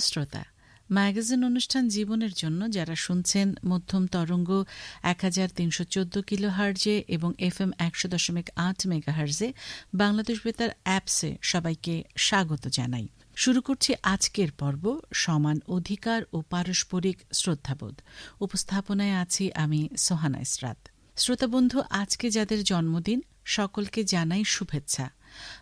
শ্রোতা, ম্যাগাজিন অনুষ্ঠান জীবনের জন্য যারা শুনছেন মধ্যম তরঙ্গ এক হাজার তিনশো চোদ্দ কিলো হার্জে এবং এফ এম একশো দশমিক আট মেগা হার্জে বাংলাদেশ বেতার অ্যাপসে সবাইকে স্বাগত জানাই। শুরু করছি আজকের পর্ব সমান অধিকার ও পারস্পরিক শ্রদ্ধাবোধ। উপস্থাপনায় আছি আমি সোহানা ইসরাত। শ্রোতাবন্ধু আজকে যাদের জন্মদিন, সকলকে জানাই শুভেচ্ছা।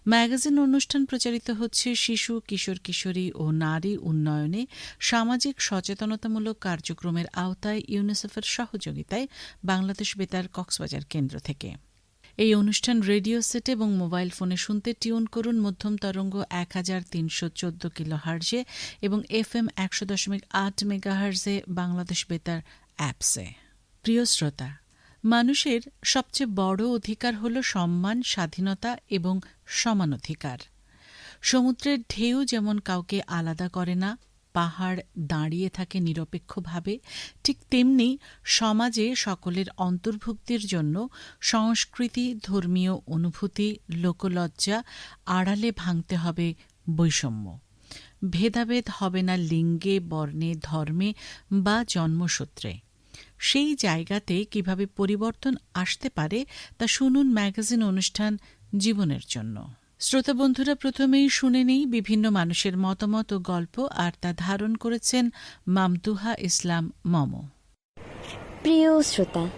ম্যাগাজিন অনুষ্ঠান প্রচারিত হচ্ছে শিশু, কিশোর, কিশোরী ও নারী উন্নয়নে সামাজিক সচেতনতামূলক কার্যক্রমের আওতায় ইউনিসেফের সহযোগিতায় বাংলাদেশ বেতার কক্সবাজার কেন্দ্র থেকে। এই অনুষ্ঠান রেডিও সেট এবং মোবাইল ফোনে শুনতে টিউন করুন মধ্যম তরঙ্গ এক হাজার তিনশো চোদ্দ কিলো হার্জে এবং এফ এম একশো দশমিক আট মেগা হার্জে বাংলাদেশ বেতার অ্যাপসে। প্রিয় শ্রোতা মানুষের সবচেয়ে বড় অধিকার হল সম্মান, স্বাধীনতা এবং সমান অধিকার। সমুদ্রের ঢেউ যেমন কাউকে আলাদা করে না, পাহাড় দাঁড়িয়ে থাকে নিরপেক্ষভাবে, ঠিক তেমনি সমাজে সকলের অন্তর্ভুক্তির জন্য সংস্কৃতি, ধর্মীয় অনুভূতি, লোকলজ্জা আড়ালে ভাঙতে হবে বৈষম্য। ভেদাভেদ হবে না লিঙ্গে, বর্ণে, ধর্মে বা জন্মসূত্রে। সেই জায়গাতে কীভাবে পরিবর্তন আসতে পারে তা শুনুন ম্যাগাজিন অনুষ্ঠান জীবনের জন্য। শ্রোতা বন্ধুরা প্রথমেই শুনে নেই বিভিন্ন মানুষের মতামত ও গল্প আর তা ধারণ করেছেন মামতুহা ইসলাম মম। প্রিয় শ্রোতা,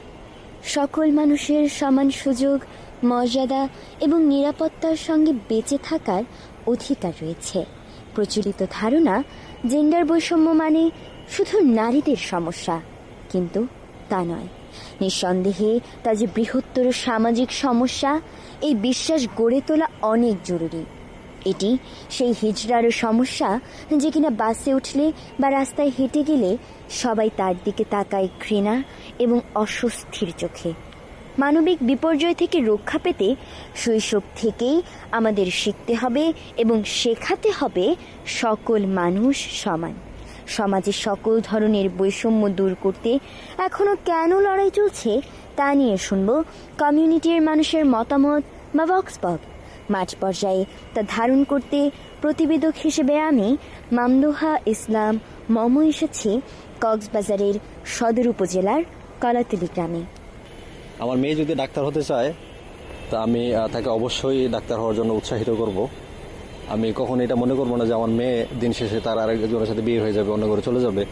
সকল মানুষের সমান সুযোগ, মর্যাদা এবং নিরাপত্তার সঙ্গে বেঁচে থাকার অধিকার রয়েছে। প্রচলিত ধারণা জেন্ডার বৈষম্য মানে শুধু নারীদের সমস্যা কিন্তু তা নয়। নিঃসন্দেহে তা যে বৃহত্তর সামাজিক সমস্যা, এই বিশ্বাস গড়ে তোলা অনেক জরুরি। এটি সেই হিজড়ার সমস্যা যে কিনা বাসে উঠলে বা রাস্তায় হেঁটে গেলে সবাই তার দিকে তাকায় ঘৃণা এবং অস্বস্তির চোখে। মানবিক বিপর্যয় থেকে রক্ষা পেতে শৈশব থেকেই আমাদের শিখতে হবে এবং শেখাতে হবে সকল মানুষ সমান। সমাজে সকল ধরনের বৈষম্য দূর করতে এখনও কেন লড়াই চলছে, তা নিয়ে শুনব কমিউনিটির মানুষের মতামত, বা বক্সবক মাঠ পর্যায়ে তা ধারণ করতে প্রতিবেদক হিসেবে আমি মামদুহা ইসলাম মম এসেছি কক্সবাজারের সদর উপজেলার কলাতলি গ্রামে। আমার মেয়ে যদি ডাক্তার হতে চায়, তা আমি তাকে অবশ্যই ডাক্তার হওয়ার জন্য উৎসাহিত করব। আমি কখনো এটা মনে করব না যে আমার মেয়ে দিন শেষে তার আরেকজনের সাথে বিয়ে হয়ে যাবে, অন্য করে চলে যাবে।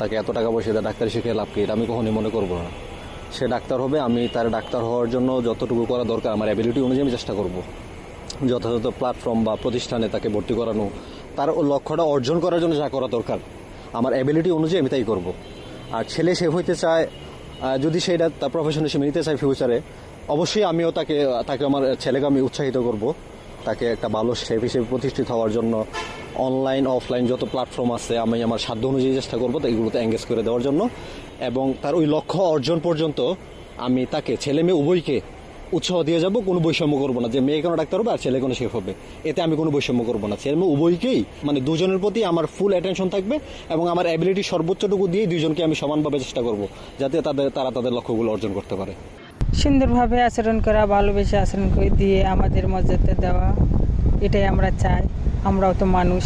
তাকে এত টাকা পয়সা দিয়ে ডাক্তারি শিখে লাভ কি? এটা আমি কখনই মনে করব না। সে ডাক্তার হবে, আমি তার ডাক্তার হওয়ার জন্য যতটুকু করা দরকার, আমার অ্যাবিলিটি অনুযায়ী আমি চেষ্টা করব। যথাযথ প্ল্যাটফর্ম বা প্রতিষ্ঠানে তাকে ভর্তি করানো, তার লক্ষ্যটা অর্জন করার জন্য যা করা দরকার, আমার অ্যাবিলিটি অনুযায়ী আমি তাই করব। আর ছেলে সে হইতে চায় যদি সেটা তার প্রফেশন হিসেবে নিতে চায় ফিউচারে অবশ্যই আমিও তাকে তাকে আমার ছেলেকে আমি উৎসাহিত করব। তাকে একটা ভালো শেফ হিসেবে প্রতিষ্ঠিত হওয়ার জন্য অনলাইন অফলাইন যত প্ল্যাটফর্ম আছে, আমি আমার সাধ্য অনুযায়ী চেষ্টা করব এগুলোতে এঙ্গেজ করে দেওয়ার জন্য। এবং তার ওই লক্ষ্য অর্জন পর্যন্ত আমি তাকে ছেলে মেয়ে উভয়কে উৎসাহ দিয়ে যাব, কোনো বৈষম্য করব না। যে মেয়ে কোনো ডাক্তার হবে আর ছেলে কোনো শেফ হবে, এতে আমি কোনো বৈষম্য করব না। ছেলে মেয়ে উভয়কেই মানে দুজনের প্রতি আমার ফুল অ্যাটেনশন থাকবে এবং আমার অ্যাবিলিটি সর্বোচ্চটুকু দিয়ে দুজনকে আমি সমানভাবে চেষ্টা করব, যাতে তাদের, তারা তাদের লক্ষ্যগুলো অর্জন করতে পারে। সুন্দরভাবে আচরণ করা, ভালোবেসে আচরণ করে দিয়ে আমাদের মর্যাদা দেওয়া, এটাই আমরা চাই। আমরাও তো মানুষ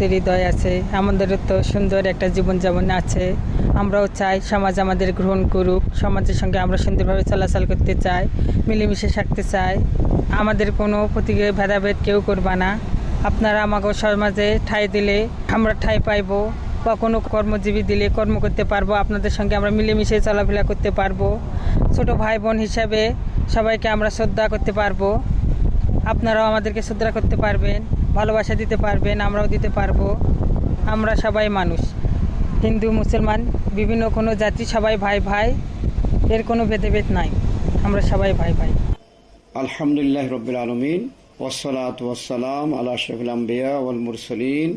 তো হৃদয় আছে, আমাদেরও তো সুন্দর একটা জীবনযাপন আছে। আমরাও চাই সমাজ আমাদের গ্রহণ করুক, সমাজের সঙ্গে আমরা সুন্দরভাবে চলাচল করতে চাই, মিলেমিশে থাকতে চাই। আমাদের কোনো প্রতি ভেদাভেদ কেউ করবা না। আপনারা আমাকে সমাজে ঠাঁই দিলে আমরা ঠাঁই পাইবো। বা কোনো কর্মজীবী দিলে কর্ম করতে পারব, আপনাদের সঙ্গে আমরা মিলেমিশে চলাফেরা করতে পারব। ছোট ভাই বোন হিসাবে সবাইকে আমরা শ্রদ্ধা করতে পারব। আপনারাও আমাদেরকে শ্রদ্ধা করতে পারবেন, ভালোবাসা দিতে পারবেন, আমরাও দিতে পারব। আমরা সবাই মানুষ। হিন্দু, মুসলমান, বিভিন্ন কোনো জাতি সবাই ভাই ভাই, এর কোনো ভেদাভেদ নাই। আমরা সবাই ভাই ভাই। আলহামদুলিল্লাহ রবিল আলমিন ওসলাত ওয়াসালাম আলা শফিল আম্বিয়া ওয়াল মুরসলিন।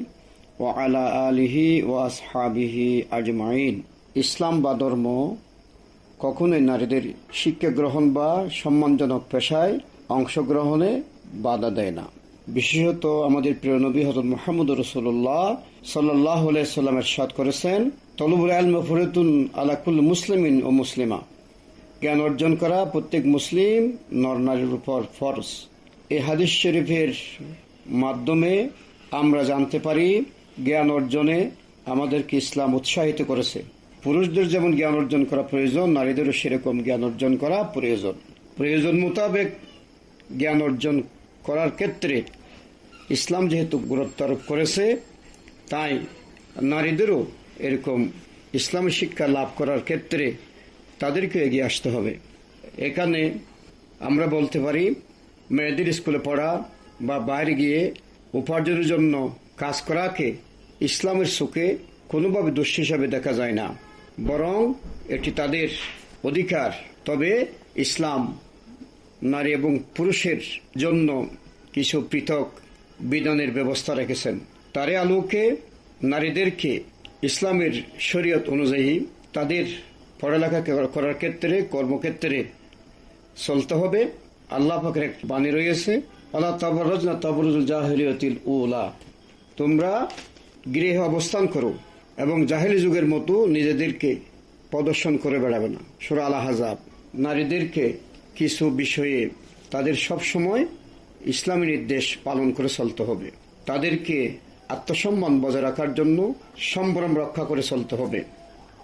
আলা আলিহি ও আসহাবিহি আজমাইন ইসলাম বা ধর্ম কখনোই নারীদের শিক্ষা গ্রহণ বা সম্মানজনক পেশায় অংশগ্রহণে বাধা দেয় না। বিশেষত আমাদের প্রিয় নবী হজরত মোহাম্মদ রসুল্লাহ সাল্লাহ সাল্লামের সাদ করেছেন, তলবুল আলম ফরিতুন আলাকুল মুসলিমিন ও মুসলিমা। জ্ঞান অর্জন করা প্রত্যেক মুসলিম নর নারীর উপর ফরজ। এই হাদিস শরীফের মাধ্যমে আমরা জানতে পারি জ্ঞান অর্জনে আমাদেরকে ইসলাম উৎসাহিত করেছে। পুরুষদের যেমন জ্ঞান অর্জন করা প্রয়োজন, নারীদেরও সেরকম জ্ঞান অর্জন করা প্রয়োজন। প্রয়োজন মোতাবেক জ্ঞান অর্জন করার ক্ষেত্রে ইসলাম যেহেতু গুরুত্ব আরোপ করেছে, তাই নারীদেরও এরকম ইসলামী শিক্ষা লাভ করার ক্ষেত্রে তাদেরকে এগিয়ে আসতে হবে। এখানে আমরা বলতে পারি, মেয়েদের স্কুলে পড়া বা বাইরে গিয়ে উপার্জনের জন্য কাজ করাকে ইসলামের চোখে কোনোভাবে দোষ হিসাবে দেখা যায় না। বরং এটি তাদের অধিকার। তবে ইসলাম নারী এবং পুরুষের জন্য কিছু পৃথক বিধানের ব্যবস্থা রেখেছেন। তারে আলোকে নারীদেরকে ইসলামের শরীয়ত অনুযায়ী তাদের পড়ালেখা করার ক্ষেত্রে, কর্মক্ষেত্রে চলতে হবে। আল্লাহ এক বাণী রয়েছে আল্লাহ তাবরজ না তাবরুজুল জাহিলিয়তিল উলা তোমরা গৃহে অবস্থান করো এবং জাহেলি যুগের মতো নিজেদেরকে প্রদর্শন করে বেড়াবে না। সুরা আল হাজাব নারীদেরকে কিছু বিষয়ে তাদের সব সময় ইসলামী নির্দেশ পালন করে চলতে হবে। তাদেরকে আত্মসম্মান বজায় রাখার জন্য সম্ভ্রম রক্ষা করে চলতে হবে।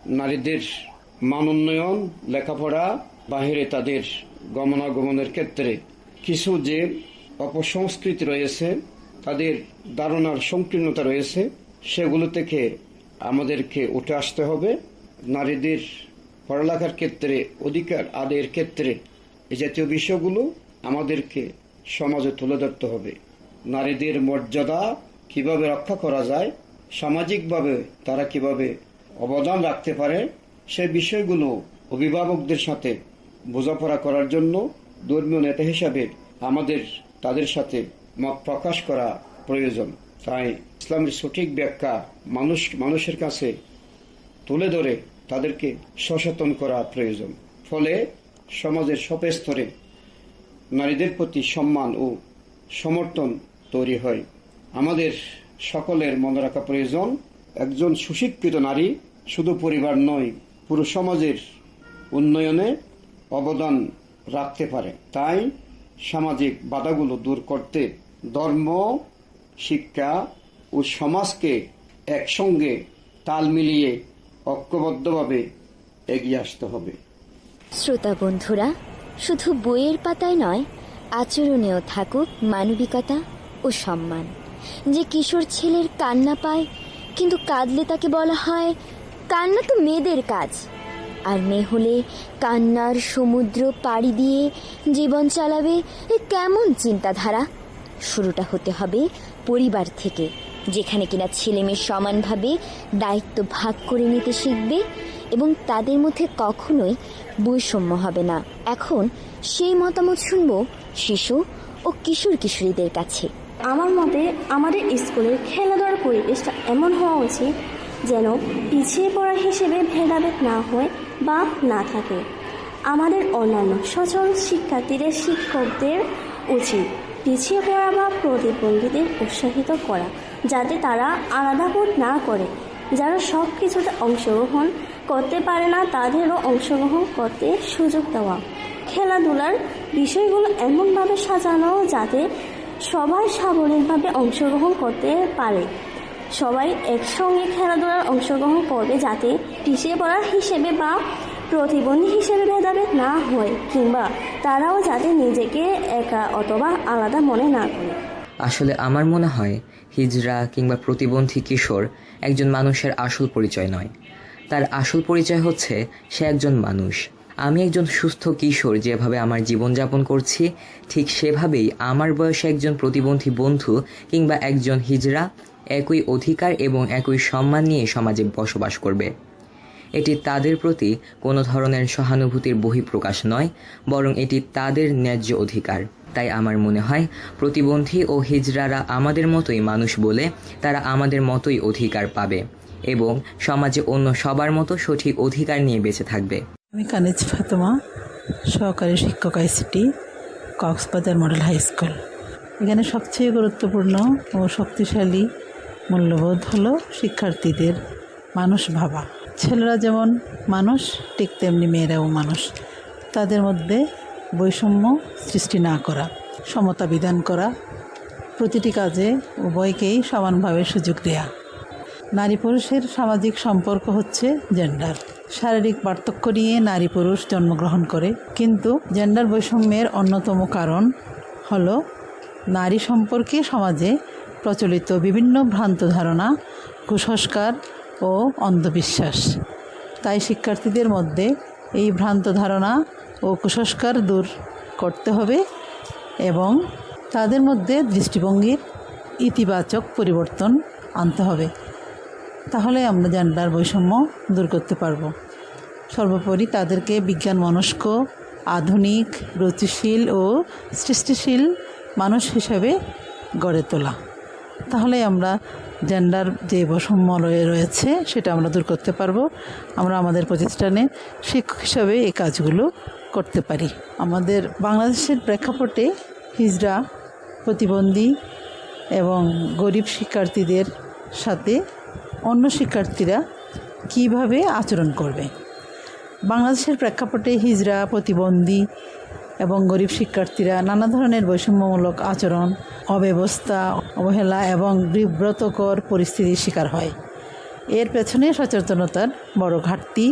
নারীদের মান উন্নয়ন, লেখাপড়া, বাহিরে তাদের গমনাগমনের ক্ষেত্রে কিছু যে অপসংস্কৃতি রয়েছে, তাদের ধারণার সংকীর্ণতা রয়েছে সেগুলো থেকে আমাদেরকে উঠে আসতে হবে। নারীদের পড়ালেখার ক্ষেত্রে, অধিকার আদায়ের ক্ষেত্রে এই জাতীয় বিষয়গুলো আমাদেরকে সমাজে তুলে ধরতে হবে। নারীদের মর্যাদা কীভাবে রক্ষা করা যায়, সামাজিকভাবে তারা কীভাবে অবদান রাখতে পারে, সে বিষয়গুলো অভিভাবকদের সাথে বোঝাপড়া করার জন্য ধর্মীয় নেতা হিসাবে আমাদের, তাদের সাথে মত প্রকাশ করা প্রয়োজন। তাই ইসলামের সঠিক ব্যাখ্যা মানুষ, মানুষের কাছে তুলে ধরে তাদেরকে সচেতন করা প্রয়োজন। ফলে সমাজের সব স্তরে নারীদের প্রতি সম্মান ও সমর্থন তৈরি হয়। আমাদের সকলের মনে রাখা প্রয়োজন, একজন সুশিক্ষিত নারী শুধু পরিবার নয়, পুরো সমাজের উন্নয়নে অবদান রাখতে পারে। তাই সামাজিক বাধাগুলো দূর করতে ধর্ম শিক্ষা ও সমাজকে একসঙ্গে তাল মিলিয়ে ঐক্যবদ্ধভাবে এগিয়ে আসতে হবে। শ্রোতা বন্ধুরা, শুধু বইয়ের পাতায় নয়, আচরণেও থাকুক মানবিকতা ও সম্মান। যে কিশোর ছেলের কান্না পায়, কিন্তু কাঁদলে তাকে বলা হয়, কান্না তো মেয়েদের কাজ। আর মেয়ে হলে কান্নার সমুদ্র পাড়ি দিয়ে জীবন চালাবে এ কেমন চিন্তাধারা? শুরুটা হতে হবে পরিবার থেকে, যেখানে কিনা ছেলে মেয়ে সমানভাবে দায়িত্ব ভাগ করে নিতে শিখবে এবং তাদের মধ্যে কখনোই বৈষম্য হবে না। এখন সেই মতামত শুনব শিশু ও কিশোর কিশোরীদের কাছে। আমার মতে আমাদের স্কুলের খেলাধুলার পরিবেশটা এমন হওয়া উচিত যেন পিছিয়ে পড়া হিসেবে ভেদাভেদ না হয় বা না থাকে। আমাদের অন্যান্য সচল শিক্ষার্থীদের, শিক্ষকদের উচিত পিছিয়ে পড়া বা প্রতিবন্ধীদের উৎসাহিত করা, যাতে তারা আলাদা বোধ না করে, যারা সব কিছুতে অংশগ্রহণ করতে পারে না, তাদেরও অংশগ্রহণ করতে সুযোগ দেওয়া। খেলাধুলার বিষয়গুলো এমনভাবে সাজানো যাতে সবাই সাবলীলভাবে অংশগ্রহণ করতে পারে। সবাই একসঙ্গে খেলাধুলার অংশগ্রহণ করবে যাতে পিছিয়ে পড়ার হিসেবে বা প্রতিবন্ধী হিসেবে ভেদাভেদ না হয়, কিংবা তারাও যাতে নিজেকে একা অথবা আলাদা মনে না করে। আসলে আমার মনে হয় হিজড়া কিংবা প্রতিবন্ধী কিশোর একজন মানুষের আসল পরিচয় নয়। তার আসল পরিচয় হচ্ছে, সে একজন মানুষ। আমি একজন সুস্থ কিশোর, যেভাবে আমার জীবনযাপন করছি, ঠিক সেভাবেই আমার বয়সে একজন প্রতিবন্ধী বন্ধু কিংবা একজন হিজড়া একই অধিকার এবং একই সম্মান নিয়ে সমাজে বসবাস করবে। এটি তাদের প্রতি কোনো ধরনের সহানুভূতির বহিঃপ্রকাশ নয়, বরং এটি তাদের ন্যায্য অধিকার। তাই আমার মনে হয়, প্রতিবন্ধী ও হিজড়ারা আমাদের মতোই মানুষ বলে তারা আমাদের মতোই অধিকার পাবে এবং সমাজে অন্য সবার মতো সঠিক অধিকার নিয়ে বেঁচে থাকবে। আমি কানিজ ফাতেমা, সহকারী শিক্ষক ICT, Cox's Bazar model high school. এখানে সবচেয়ে গুরুত্বপূর্ণ ও শক্তিশালী মূল্যবোধ হলো শিক্ষার্থীদের মানুষ ভাবা। ছেলেরা যেমন মানুষ, ঠিক তেমনি মেয়েরাও মানুষ। তাদের মধ্যে বৈষম্য সৃষ্টি না করা, সমতা বিধান করা, প্রতিটি কাজে উভয়কেই সমানভাবে সুযোগ দেয়া। নারী পুরুষের সামাজিক সম্পর্ক হচ্ছে জেন্ডার শারীরিক পার্থক্য নিয়ে নারী পুরুষ জন্মগ্রহণ করে, কিন্তু জেন্ডার বৈষম্যের অন্যতম কারণ হলো নারী সম্পর্কে সমাজে প্রচলিত বিভিন্ন ভ্রান্ত ধারণা, কুসংস্কার ও অন্ধবিশ্বাস। তাই শিক্ষার্থীদের মধ্যে এই ভ্রান্ত ধারণা ও কুসংস্কার দূর করতে হবে এবং তাদের মধ্যে দৃষ্টিভঙ্গির ইতিবাচক পরিবর্তন আনতে হবে। তাহলে আমরা জেন্ডার বৈষম্য দূর করতে পারব। সর্বোপরি তাদেরকে বিজ্ঞান মনস্ক, আধুনিক, রুচিশীল ও সৃষ্টিশীল মানুষ হিসেবে গড়ে তোলা। তাহলে আমরা জেন্ডার যে বৈষম্য রয়ে- রয়েছে, সেটা আমরা দূর করতে পারব। আমরা আমাদের প্রতিষ্ঠানে শিক্ষক হিসাবে এই কাজগুলো করতে পারি। আমাদের বাংলাদেশের প্রেক্ষাপটে হিজড়া প্রতিবন্ধী এবং গরিব শিক্ষার্থীদের সাথে অন্য শিক্ষার্থীরা কীভাবে আচরণ করবে? বাংলাদেশের প্রেক্ষাপটে হিজড়া প্রতিবন্ধী এবং গরিব শিক্ষার্থীরা নানা ধরনের বৈষম্যমূলক আচরণ, অব্যবস্থা, অবহেলা এবং বিব্রতকর পরিস্থিতির শিকার হয়। এর পেছনে সচেতনতার বড় ঘাটতি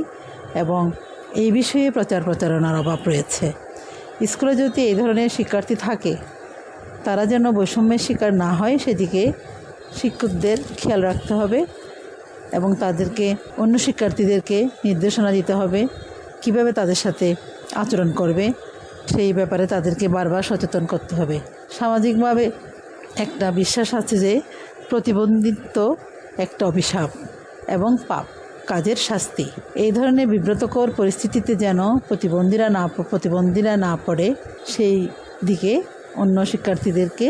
এবং এই বিষয়ে প্রচার প্রচারণার অভাব রয়েছে। স্কুলে যদি এই ধরনের শিক্ষার্থী থাকে, তারা যেন বৈষম্যের শিকার না হয়, সেদিকে শিক্ষকদের খেয়াল রাখতে হবে এবং তাদেরকে, অন্য শিক্ষার্থীদেরকে নির্দেশনা দিতে হবে, কীভাবে তাদের সাথে আচরণ করবে সেই ব্যাপারে তাদেরকে বারবার সচেতন করতে হবে। সামাজিকভাবে একটা বিশ্বাস আছে যে প্রতিবন্ধিত্ব একটা অভিশাপ এবং পাপ, কাজের শাস্তি। এই ধরনের বিব্রতকর পরিস্থিতিতে যেন প্রতিবন্ধীরা না প্রতিবন্ধীরা না পড়ে, সেই দিকে অন্য শিক্ষার্থীদেরকে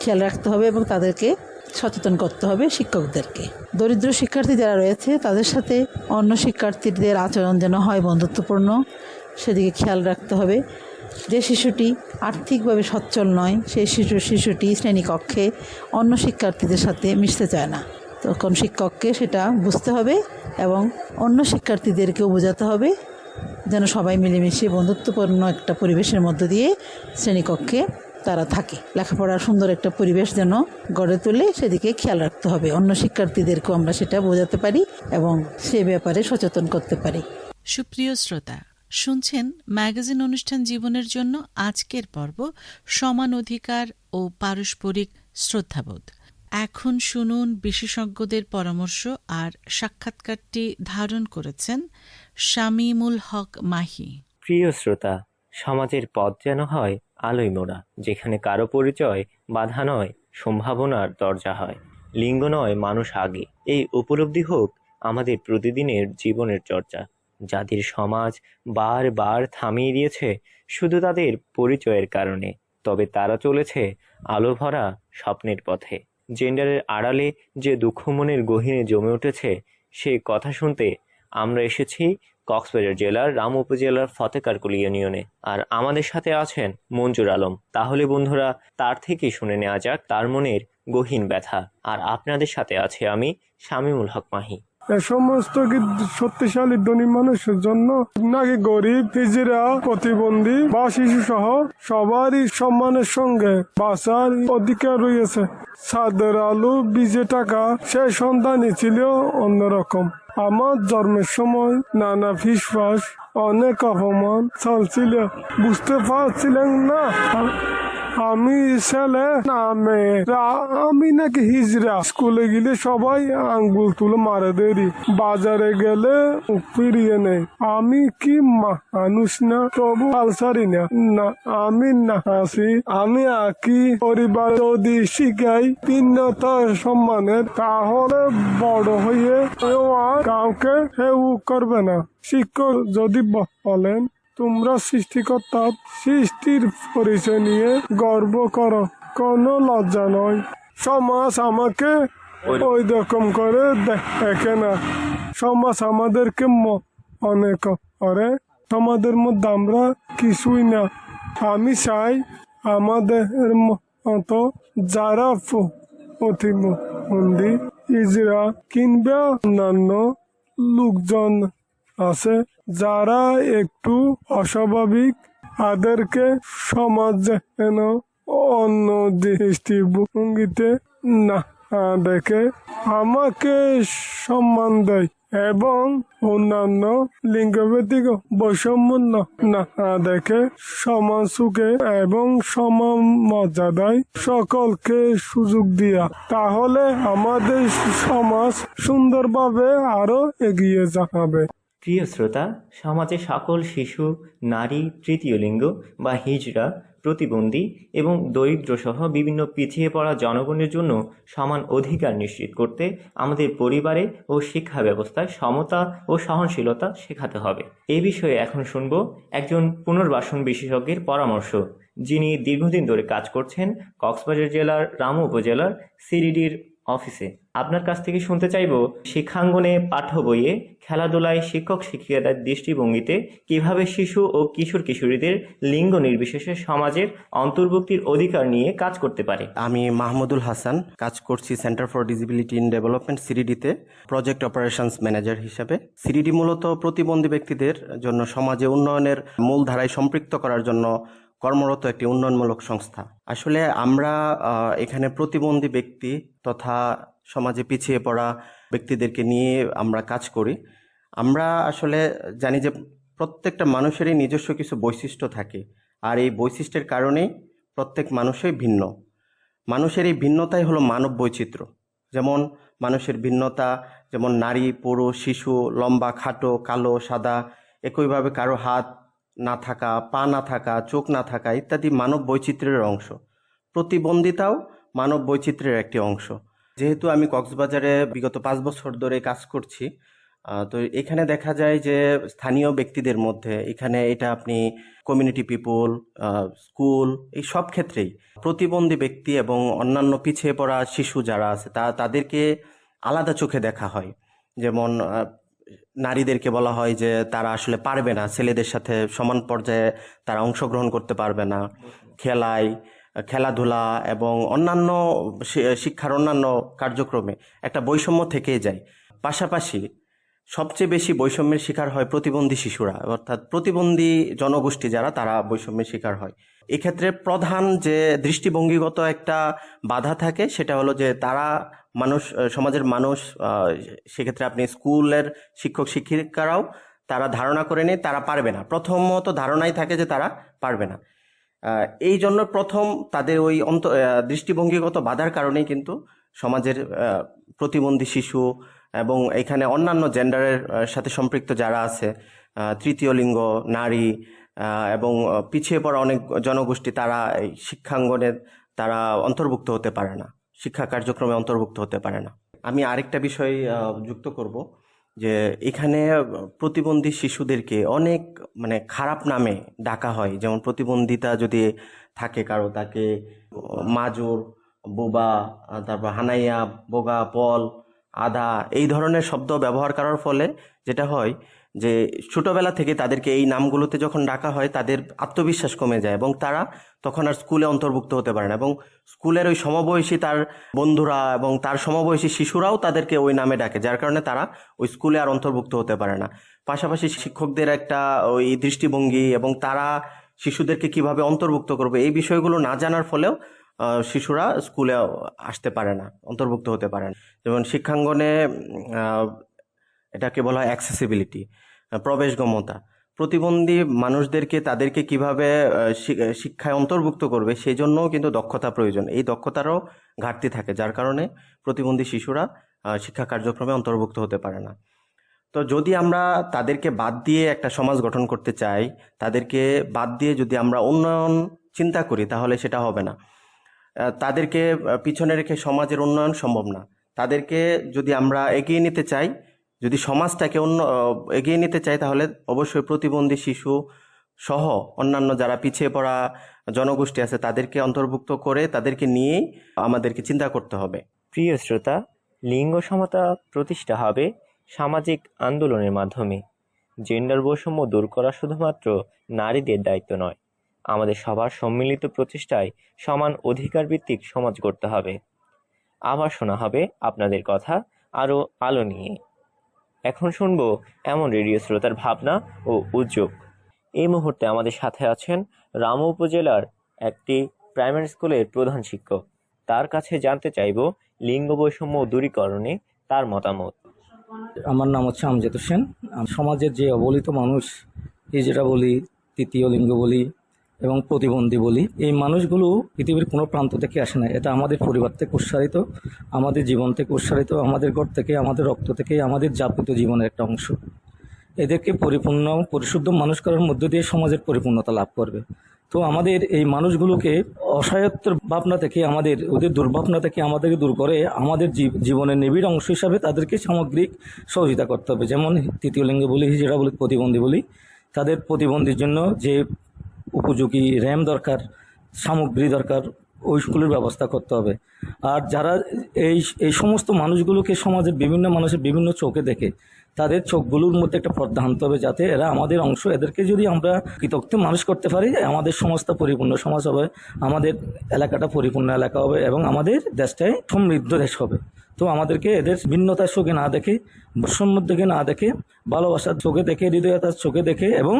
খেয়াল রাখতে হবে এবং তাদেরকে সচেতন করতে হবে শিক্ষকদেরকে। দরিদ্র শিক্ষার্থী যারা রয়েছে, তাদের সাথে অন্য শিক্ষার্থীদের আচরণ যেন হয় বন্ধুত্বপূর্ণ সেদিকে খেয়াল রাখতে হবে। যে শিশুটি আর্থিকভাবে সচ্ছল নয় সেই শিশু শিশুটি শ্রেণীকক্ষে অন্য শিক্ষার্থীদের সাথে মিশতে চায় না। তখন শিক্ষককে সেটা বুঝতে হবে এবং অন্য শিক্ষার্থীদেরকেও বোঝাতে হবে, যেন সবাই মিলেমিশে বন্ধুত্বপূর্ণ একটা পরিবেশের মধ্য দিয়ে শ্রেণীকক্ষে তারা থাকে। লেখাপড়ার সুন্দর একটা পরিবেশ যেন গড়ে তুলে, সেদিকে খেয়াল রাখতে হবে। অন্য শিক্ষার্থীদেরকেও আমরা সেটা বোঝাতে পারি এবং সে ব্যাপারে সচেতন করতে পারি। সুপ্রিয় শ্রোতা শুনছেন ম্যাগাজিন অনুষ্ঠান জীবনের জন্য আজকের পর্ব সমান অধিকার ও পারস্পরিক শ্রদ্ধাবোধ। এখন শুনুন বিশেষজ্ঞদের পরামর্শ আর সাক্ষাৎকারটি ধারণ করেছেন শামীমুল হক মাহি। প্রিয় শ্রোতা, সমাজের পথ যেন হয় আলোয় মোড়া, যেখানে কারও পরিচয়, বাধা নয়, সম্ভাবনার দরজা হয়। লিঙ্গ নয়, মানুষ আগে। এই উপলব্ধি হোক আমাদের প্রতিদিনের জীবনের চর্চা। যাদের সমাজ বারবার থামিয়ে দিয়েছে, শুধু তাদের পরিচয়ের কারণে। তবে তারা চলেছে আলো ভরা স্বপ্নের পথে। জেন্ডারের আড়ালে যে দুঃখ মনের গহীনে জমে উঠেছে, সে কথা শুনতে আমরা এসেছি কক্সবাজার জেলার রাম উপজেলার ফতেকারকুলি ইউনিয়নে। আর আমাদের সাথে আছেন মঞ্জুর আলম। তাহলে বন্ধুরা, তার থেকেই শুনে নেওয়া যাক তার মনের গহীন ব্যথা। আর আপনাদের সাথে আছে আমি শামিমুল হক মাহি। সমস্ত শক্তিশালী ধনী মানুষের জন্য, নাকি গরিব, হিজরা, প্রতিবন্ধী, বা শিশু সহ সবারই সম্মানের সঙ্গে বাঁচার অধিকার রয়েছে। সাদের আলু, বীজে টাকা, সে সন্তানই ছিল অন্যরকম। আমার জন্মের সময় নানা ফিসফাস, অনেক অপমান চলছিল। বুঝতে পারছিলেন না? আমি ছেলে না মেয়ে। আমি নাকি হিজরা স্কুলে গেলে সবাই আঙ্গুল তুলে মারে দেরি। বাজারে গেলে ফিরিয়ে নেই আমি কি মানুষ না? তবু আলসারি না। না, আমি না হাসি। আমি আঁকি। পরিবার যদি শিখাই ভিন্নতা সম্মানের, তাহলে বড় হয়ে কাউকে হেউ করবে না। শিক্ষক যদি বলেন তোমরা সৃষ্টিকর্তা সৃষ্টির পরিচয় নিয়ে গর্ব করো। কোনো লজ্জা নয়। সমাজ আমাকে ওই রকম করে দেখে না। সমাজ আমাদেরকে অনেক করে। সমাজের মধ্যে আমরা কিছুই না। আমি চাই আমাদের মতো যারা প্রতিবন্ধী, ইজরা কিংবা অন্যান্য লোকজন আছে যারা একটু অস্বাভাবিক, তাদেরকে সমাজ যেন অন্য দৃষ্টিভঙ্গিতে না দেখে আমাকে সম্মান দেয় এবং অন্যান্য লিঙ্গভিত্তিক বৈষম্য না- না দেখে সমান সুখে এবং সমান মর্যাদায় সকলকে সুযোগ দিয়া। তাহলে আমাদের সমাজ সুন্দরভাবে আরও এগিয়ে যাবে। প্রিয় শ্রোতা, সমাজে সকল শিশু, নারী, তৃতীয় লিঙ্গ বা হিজড়া, প্রতিবন্ধী এবং দরিদ্রসহ বিভিন্ন পিছিয়ে পড়া জনগণের জন্য সমান অধিকার নিশ্চিত করতে আমাদের পরিবারে ও শিক্ষা ব্যবস্থায় সমতা ও সহনশীলতা শেখাতে হবে। এই বিষয়ে এখন শুনব একজন পুনর্বাসন বিশেষজ্ঞের পরামর্শ, যিনি দীর্ঘদিন ধরে কাজ করছেন কক্সবাজার জেলার রামু উপজেলার সিরিডির অফিসে। আপনার কাছ থেকে শুনতে চাইব, শিক্ষাঙ্গনে পাঠ্য বইয়ে খেলাধুলায় শিক্ষক শিক্ষিকাদের দৃষ্টিভঙ্গিতে কীভাবে শিশু ও কিশোর কিশোরীদের লিঙ্গ নির্বিশেষে সমাজের অন্তর্ভুক্তির অধিকার নিয়ে কাজ করতে পারে? আমি মাহমুদুল হাসান, কাজ করছি centre for disability in development সিরিডিতে project operations manager হিসেবে। সিডিডি মূলত প্রতিবন্ধী ব্যক্তিদের জন্য সমাজে উন্নয়নের মূল ধারায় সম্পৃক্ত করার জন্য কর্মরত একটি উন্নয়নমূলক সংস্থা। আসলে আমরা এখানে প্রতিবন্ধী ব্যক্তি তথা সমাজে পিছিয়ে পড়া ব্যক্তিদেরকে নিয়ে আমরা কাজ করি। আমরা আসলে জানি যে প্রত্যেকটা মানুষেরই নিজস্ব কিছু বৈশিষ্ট্য থাকে আর এই বৈশিষ্ট্যের কারণেই প্রত্যেক মানুষই ভিন্ন। মানুষের এই ভিন্নতাই হলো মানব বৈচিত্র্য। যেমন মানুষের ভিন্নতা, যেমন নারী, পুরুষ, শিশু, লম্বা, খাটো, কালো, সাদা, একইভাবে কারও হাত না থাকা, পা না থাকা, চোখ না থাকা ইত্যাদি মানব বৈচিত্র্যের অংশ। প্রতিবন্ধিতাও মানব বৈচিত্র্যের একটি অংশ। যেহেতু আমি কক্সবাজারে বিগত পাঁচ বছর ধরে কাজ করছি তো এখানে দেখা যায় যে স্থানীয় ব্যক্তিদের মধ্যে এখানে এটা আপনি কমিউনিটি পিপল স্কুল এই সব ক্ষেত্রেই প্রতিবন্ধী ব্যক্তি এবং অন্যান্য পিছিয়ে পড়া শিশু যারা আছে, তা, তাদেরকে আলাদা চোখে দেখা হয়। যেমন নারীদেরকে বলা হয় যে তারা আসলে পারবে না, ছেলেদের সাথে সমান পর্যায়ে তারা অংশগ্রহণ করতে পারবে না, খেলায় খেলাধুলা এবং অন্যান্য শিক্ষার অন্যান্য কার্যক্রমে একটা বৈষম্য থেকেই যায়। পাশাপাশি সবচেয়ে বেশি বৈষম্যের শিকার হয় প্রতিবন্ধী শিশুরা, অর্থাৎ প্রতিবন্ধী জনগোষ্ঠী যারা, তারা বৈষম্যের শিকার হয়। এক্ষেত্রে প্রধান যে দৃষ্টিভঙ্গিগত একটা বাধা থাকে, সেটা হলো যে তারা মানুষ, সমাজের মানুষ সেক্ষেত্রে আপনি স্কুলের শিক্ষক শিক্ষিকারাও তারা ধারণা করে নেয়, তারা পারবে না। প্রথমত ধারণাই থাকে যে তারা পারবে না। এই জন্য প্রথম তাদের ওই অন্ত দৃষ্টিভঙ্গিগত বাধার কারণেই কিন্তু সমাজের প্রতিবন্ধী শিশু এবং এখানে অন্যান্য জেন্ডারের সাথে সম্পৃক্ত যারা আছে তৃতীয় লিঙ্গ, নারী এবং পিছিয়ে পড়া অনেক জনগোষ্ঠী তারা এই শিক্ষাঙ্গনে তারা অন্তর্ভুক্ত হতে পারে না। শিক্ষা কার্যক্রমে অন্তর্ভুক্ত হতে পারে না। আমি আরেকটা বিষয় যুক্ত করব। যে এখানে প্রতিবন্ধী শিশুদেরকে অনেক মানে খারাপ নামে ডাকা হয়। যেমন প্রতিবন্ধিতা যদি থাকে কারও, তাকে মাজুর, বোবা, তারপর হানাইয়া, বোগা, পল আধা এই ধরনের শব্দ ব্যবহার করার ফলে যেটা হয় যে ছোটোবেলা থেকে তাদেরকে এই নামগুলোতে যখন ডাকা হয়, তাদের আত্মবিশ্বাস কমে যায় এবং তারা তখন আর স্কুলে অন্তর্ভুক্ত হতে পারে না এবং স্কুলের ওই সমবয়সী তার বন্ধুরা এবং তার সমবয়সী শিশুরাও তাদেরকে ওই নামে ডাকে, যার কারণে তারা ওই স্কুলে আর অন্তর্ভুক্ত হতে পারে না। পাশাপাশি শিক্ষকদের একটা ওই দৃষ্টিভঙ্গি এবং তারা শিশুদেরকে কীভাবে অন্তর্ভুক্ত করবে, এই বিষয়গুলো না জানার ফলেও শিশুরা স্কুলে আসতে পারে না, অন্তর্ভুক্ত হতে পারে না। যেমন শিক্ষাঙ্গনে এটাকে বলা হয় অ্যাক্সেসিবিলিটি প্রবেশগমতা। প্রতিবন্ধী মানুষদেরকে তাদেরকে কীভাবে শিক্ষায় অন্তর্ভুক্ত করবে সেই জন্যও কিন্তু দক্ষতা প্রয়োজন। এই দক্ষতারও ঘাটতি থাকে, যার কারণে প্রতিবন্ধী শিশুরা শিক্ষা কার্যক্রমে অন্তর্ভুক্ত হতে পারে না। তো যদি আমরা তাদেরকে বাদ দিয়ে একটা সমাজ গঠন করতে চাই, তাদেরকে বাদ দিয়ে যদি আমরা উন্নয়ন চিন্তা করি, তাহলে সেটা হবে না। তাদেরকে পিছনে রেখে সমাজের উন্নয়ন সম্ভব না। তাদেরকে যদি আমরা এগিয়ে নিতে চাই যদি সমাজটাকে অন্য এগিয়ে নিতে চাই তাহলে অবশ্যই প্রতিবন্ধী শিশু সহ অন্যান্য যারা পিছিয়ে পড়া জনগোষ্ঠী আছে, তাদেরকে অন্তর্ভুক্ত করে তাদেরকে নিয়েই আমাদেরকে চিন্তা করতে হবে। প্রিয় শ্রোতা, লিঙ্গ সমতা প্রতিষ্ঠা হবে সামাজিক আন্দোলনের মাধ্যমে। জেন্ডার বৈষম্য দূর করা শুধুমাত্র নারীদের দায়িত্ব নয়, আমাদের সবার সম্মিলিত প্রচেষ্টায় সমান অধিকার ভিত্তিক সমাজ গড়তে হবে। আবার শোনা হবে আপনাদের কথা আরও আলো নিয়ে। এখন শুনব এমন রেডিও শ্রোতার ভাবনা ও উদ্যোগ। এই মুহূর্তে আমাদের সাথে আছেন রামু উপজেলার একটি প্রাইমারি স্কুলের প্রধান শিক্ষক। তার কাছে জানতে চাইব লিঙ্গ বৈষম্য দূরীকরণে তার মতামত। আমার নাম হচ্ছে আমজাদ হোসেন। সমাজের যে অবলিত মানুষ, এই যেটা বলি, তৃতীয় লিঙ্গ বলি এবং প্রতিবন্ধী বলি, এই মানুষগুলো পৃথিবীর কোনো প্রান্ত থেকে আসে না। এটা আমাদের পরিবার থেকে উৎসারিত আমাদের জীবন থেকে উৎসারিত আমাদের ঘর থেকে, আমাদের রক্ত থেকে, আমাদের যাপিত জীবনের একটা অংশ। এদেরকে পরিপূর্ণ, পরিশুদ্ধ মানুষ করার মধ্য দিয়ে সমাজের পরিপূর্ণতা লাভ করবে। তো আমাদের এই মানুষগুলোকে অসহায়ত্বের ভাবনা থেকে, আমাদের, ওদের দুর্ভাবনা থেকে আমাদেরকে দূর করে আমাদের জীব- জীবনের নিবিড় অংশ হিসাবে তাদেরকে সামগ্রিক সহযোগিতা করতে হবে। যেমন তৃতীয় লিঙ্গ বলি, হিজড়া বলি, প্রতিবন্ধী বলি, তাদের প্রতিবন্ধীর জন্য যে উপযোগী র্যাম দরকার, সামগ্রী দরকার ওইগুলোর ব্যবস্থা করতে হবে। আর যারা এই এই সমস্ত মানুষগুলোকে সমাজের বিভিন্ন মানুষের বিভিন্ন চোখে দেখে, তাদের চোখগুলোর মধ্যে একটা পর্দা আনতে হবে যাতে এরা আমাদের অংশ, এদেরকে যদি আমরা কৃতজ্ঞ মানুষ করতে পারি, আমাদের সমাজটা পরিপূর্ণ সমাজ হবে, আমাদের এলাকাটা পরিপূর্ণ এলাকা হবে এবং আমাদের দেশটাই সমৃদ্ধ দেশ হবে। তো আমাদেরকে এদের ভিন্নতার চোখে না দেখে, বৈষম্যের দিকে না দেখে, ভালোবাসার চোখে দেখে, হৃদয়তার চোখে দেখে এবং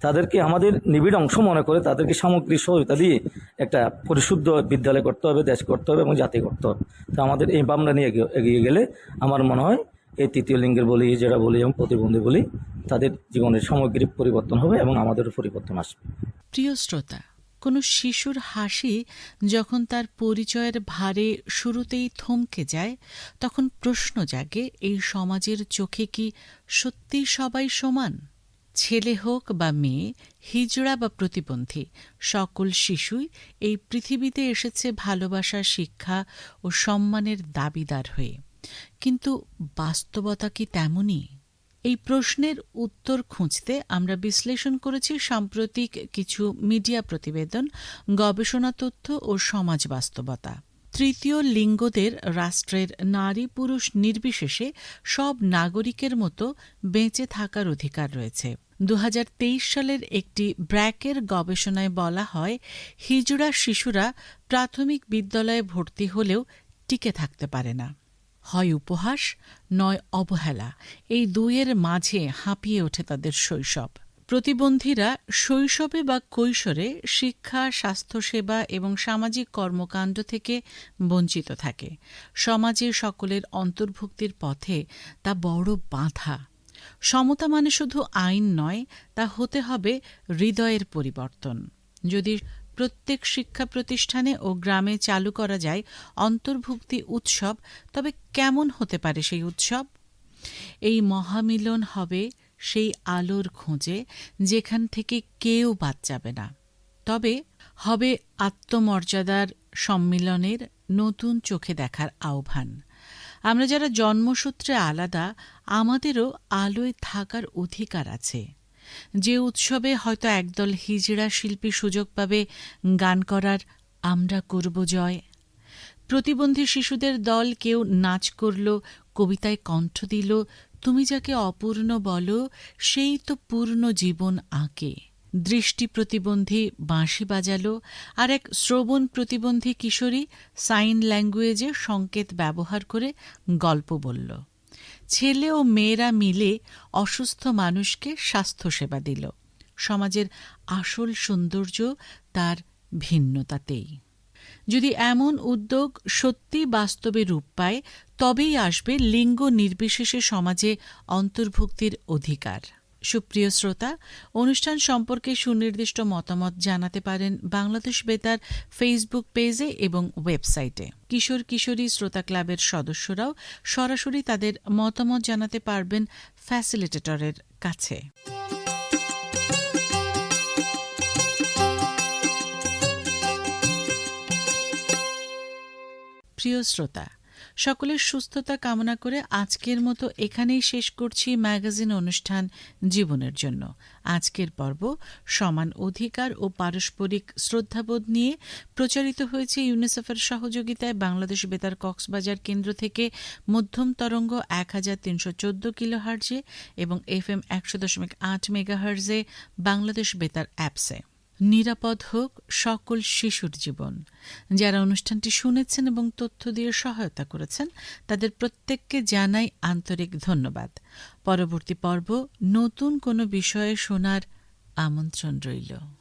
তাদেরকে আমাদের নিবিড় অংশ মনে করে তাদেরকে সামগ্রিক সহযোগিতা দিয়ে একটা পরিশুদ্ধ বিদ্যালয় করতে হবে, দেশ করতে হবে এবং জাতি করতে হবে। তো আমাদের এই ভাবনা নিয়ে এগিয়ে- গেলে আমার মনে হয় এই তৃতীয় লিঙ্গের বলি যেটা বলি এবং প্রতিবন্ধী বলি তাদের জীবনের সামগ্রিক পরিবর্তন হবে এবং আমাদেরও পরিবর্তন আসবে। প্রিয় শ্রোতা, কোনো শিশুর হাসি যখন তার পরিচয়ের ভারে শুরুতেই থমকে যায়, তখন প্রশ্ন জাগে, এই সমাজের চোখে কি সত্যি সবাই সমান? ছেলে হোক বা মেয়ে, হিজড়া বা প্রতিবন্ধী, সকল শিশুই এই পৃথিবীতে এসেছে ভালোবাসা, শিক্ষা ও সম্মানের দাবিদার হয়ে। কিন্তু বাস্তবতা কি তেমনই? এই প্রশ্নের উত্তর খুঁজতে আমরা বিশ্লেষণ করেছি সাম্প্রতিক কিছু মিডিয়া প্রতিবেদন, গবেষণা তথ্য ও সমাজ বাস্তবতা। তৃতীয় লিঙ্গদের রাষ্ট্রের নারী পুরুষ নির্বিশেষে সব নাগরিকের মতো বেঁচে থাকার অধিকার রয়েছে। দু হাজার তেইশ সালের একটি ব্র্যাকের গবেষণায় বলা হয়, হিজড়া শিশুরা প্রাথমিক বিদ্যালয়ে ভর্তি হলেও টিকে থাকতে পারে না। হয় উপহাস, নয় অবহেলা, এই দুইয়ের মাঝে হাঁপিয়ে ওঠে তাদের শৈশব। প্রতিবন্ধীরা শৈশবে বা কৈশোরে শিক্ষা, স্বাস্থ্যসেবা এবং সামাজিক কর্মকাণ্ড থেকে বঞ্চিত থাকে। সমাজে সকলের অন্তর্ভুক্তির পথে তা বড় বাধা। সমতা মানে শুধু আইন নয়, তা হতে হবে হৃদয়ের পরিবর্তন। যদি প্রত্যেক শিক্ষা প্রতিষ্ঠানে ও গ্রামে চালু করা যায় অন্তর্ভুক্তি উৎসব, তবে কেমন হতে পারে সেই উৎসব? এই মহামিলন হবে সেই আলোর খোঁজে, যেখান থেকে কেউ বাদ যাবে না। তবে হবে আত্মমর্যাদার সম্মিলনের নতুন চোখে দেখার আহ্বান। আমরা যারা জন্মসূত্রে আলাদা আমাদেরও আলোয় থাকার অধিকার আছে। যে উৎসবে হয়তো একদল হিজড়া শিল্পী সুযোগ পাবে, গান করার আমরা করব জয়। প্রতিবন্ধী শিশুদের দল কেউ নাচ করল, কবিতায় কণ্ঠ দিল, তুমি যাকে অপূর্ণ বলো, সেই তো পূর্ণ জীবন আঁকে। দৃষ্টি প্রতিবন্ধী বাঁশি বাজালো, আর এক শ্রবণ প্রতিবন্ধী কিশোরী সাইন ল্যাঙ্গুয়েজে সংকেত ব্যবহার করে গল্প বলল। ছেলে ও মেয়েরা মিলে অসুস্থ মানুষকে স্বাস্থ্যসেবা দিল। সমাজের আসল সৌন্দর্য তার ভিন্নতাতেই। যদি এমন উদ্যোগ সত্যি বাস্তবে রূপ পায়, তবেই আসবে লিঙ্গ নির্বিশেষে সমাজে অন্তর্ভুক্তির অধিকার। সুপ্রিয় শ্রোতা, অনুষ্ঠান সম্পর্কে সুনির্দিষ্ট মতামত জানাতে পারেন বাংলাদেশ বেতার ফেসবুক পেজে এবং ওয়েবসাইটে। কিশোর কিশোরী শ্রোতা ক্লাবের সদস্যরাও সরাসরি তাদের মতামত জানাতে পারবেন ফ্যাসিলিটেটরের কাছে। প্রিয় শ্রোতা সকলের সুস্থতা কামনা করে আজকের মতো এখানেই শেষ করছি ম্যাগাজিন অনুষ্ঠান জীবনের জন্য। আজকের পর্ব সমান অধিকার ও পারস্পরিক শ্রদ্ধাবোধ নিয়ে প্রচারিত হয়েছে ইউনিসেফের সহযোগিতায় বাংলাদেশ বেতার কক্সবাজার কেন্দ্র থেকে মধ্যম তরঙ্গ এক হাজার তিনশো চোদ্দ কিলো হার্জে এবং এফ এম একশো দশমিক আট মেগা হার্জে বাংলাদেশ বেতার অ্যাপসে। নিরাপদ হোক সকল শিশুর জীবন। যারা অনুষ্ঠানটি শুনেছেন এবং তথ্য দিয়ে সহায়তা করেছেন, তাদের প্রত্যেককে জানাই আন্তরিক ধন্যবাদ। পরবর্তী পর্ব নতুন কোনো বিষয়ে শোনার আমন্ত্রণ রইল।